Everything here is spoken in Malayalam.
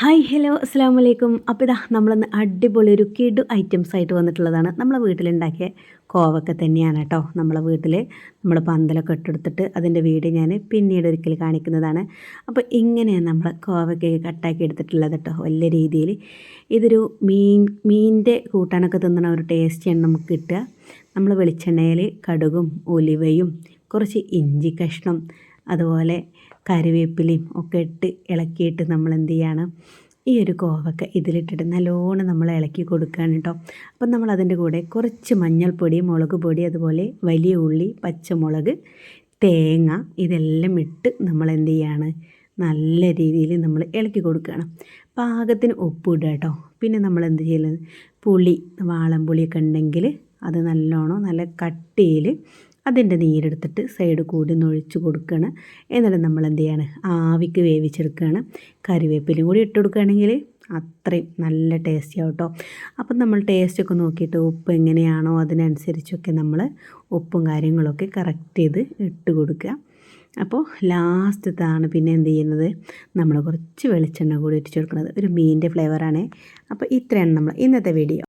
ഹായ് ഹലോ അസ്സാം വലൈക്കും അപ്പോൾ ഇതാ നമ്മളൊന്ന് അടിപൊളി ഒരു കിഡ് ഐറ്റംസ് ആയിട്ട് വന്നിട്ടുള്ളതാണ്. നമ്മളെ വീട്ടിലുണ്ടാക്കിയ കോവക്ക തന്നെയാണ് കേട്ടോ നമ്മളെ വീട്ടിൽ നമ്മൾ പന്തലൊക്കെ ഇട്ടെടുത്തിട്ട് അതിന്റെ വീട് ഞാൻ പിന്നീട് ഒരിക്കൽ കാണിക്കുന്നതാണ്. അപ്പോൾ ഇങ്ങനെയാണ് നമ്മൾ കോവക്കയൊക്കെ കട്ടാക്കി എടുത്തിട്ടുള്ളത് കേട്ടോ വലിയ രീതിയിൽ ഇതൊരു മീൻ മീനിന്റെ കൂട്ടാനൊക്കെ തിന്നണ ഒരു ടേസ്റ്റിയാണ് നമുക്ക് കിട്ടുക. നമ്മൾ വെളിച്ചെണ്ണയിൽ കടുകും ഒലിവയും കുറച്ച് ഇഞ്ചി കഷ്ണം അതുപോലെ കറിവേപ്പിലയും ഒക്കെ ഇട്ട് ഇളക്കിയിട്ട് നമ്മൾ എന്ത് ചെയ്യണം ഈ ഒരു കോവക്ക ഇതിലിട്ടിട്ട് നല്ലോണം നമ്മൾ ഇളക്കി കൊടുക്കുകയാണ് കേട്ടോ. അപ്പം നമ്മൾ അതിന്റെ കൂടെ കുറച്ച് മഞ്ഞൾപ്പൊടി മുളക് പൊടി അതുപോലെ വലിയ ഉള്ളി പച്ചമുളക് തേങ്ങ ഇതെല്ലാം ഇട്ട് നമ്മൾ എന്ത് ചെയ്യാണ് നല്ല രീതിയിൽ നമ്മൾ ഇളക്കി കൊടുക്കുകയാണ്. പാകത്തിന് ഉപ്പ് ഇടുക കേട്ടോ. പിന്നെ നമ്മൾ എന്ത് ചെയ്യുന്നത് പുളി വാളംപുളിയൊക്കെ ഉണ്ടെങ്കിൽ അത് നല്ലോണം നല്ല കട്ടിയിൽ അതിന്റെ നീരെടുത്തിട്ട് സൈഡ് കൂടി നൊഴിച്ച് കൊടുക്കുകയാണ് എന്നിട്ട് നമ്മൾ എന്ത് ചെയ്യാണ്? ആവിക്ക് വേവിച്ചെടുക്കുകയാണ്. കറിവേപ്പിലും കൂടി ഇട്ട് കൊടുക്കുകയാണെങ്കിൽ അത്രയും നല്ല ടേസ്റ്റി ആവട്ടോ അപ്പം നമ്മൾ ടേസ്റ്റൊക്കെ നോക്കിയിട്ട് ഉപ്പ് എങ്ങനെയാണോ അതിനനുസരിച്ചൊക്കെ നമ്മൾ ഉപ്പും കാര്യങ്ങളൊക്കെ കറക്റ്റ് ചെയ്ത് ഇട്ട് കൊടുക്കുക. അപ്പോൾ ലാസ്റ്റത്താണ് പിന്നെ എന്ത് ചെയ്യുന്നത്? നമ്മൾ കുറച്ച് വെളിച്ചെണ്ണ കൂടി ഇട്ടിച്ച് കൊടുക്കുന്നത്. ഒരു മീനിന്റെ ഫ്ലേവറാണ് അപ്പോൾ ഇത്രയാണ് നമ്മൾ ഇന്നത്തെ വീഡിയോ